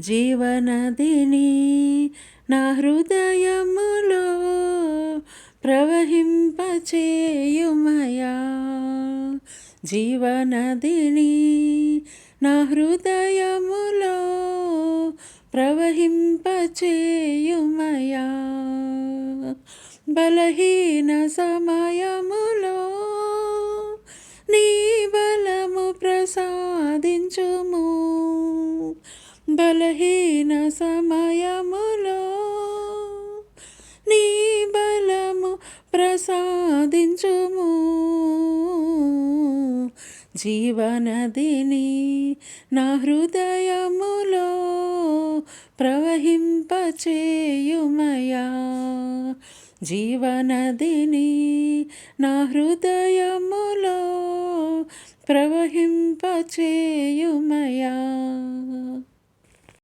జీవనదిని నా హృదయములో ప్రవహింపచేయుమయా. జీవనదిని నా హృదయములో ప్రవహింపచేయుమయా. బలహీన సమయములో నీ బలము ప్రసాదించుము. బలహీన సమయములో నీ బలము ప్రసాదించుము. జీవనదిని నా హృదయములో ప్రవహింపచేయుమయా. జీవనదిని నా హృదయములో ప్రవహింపచేయుమయా.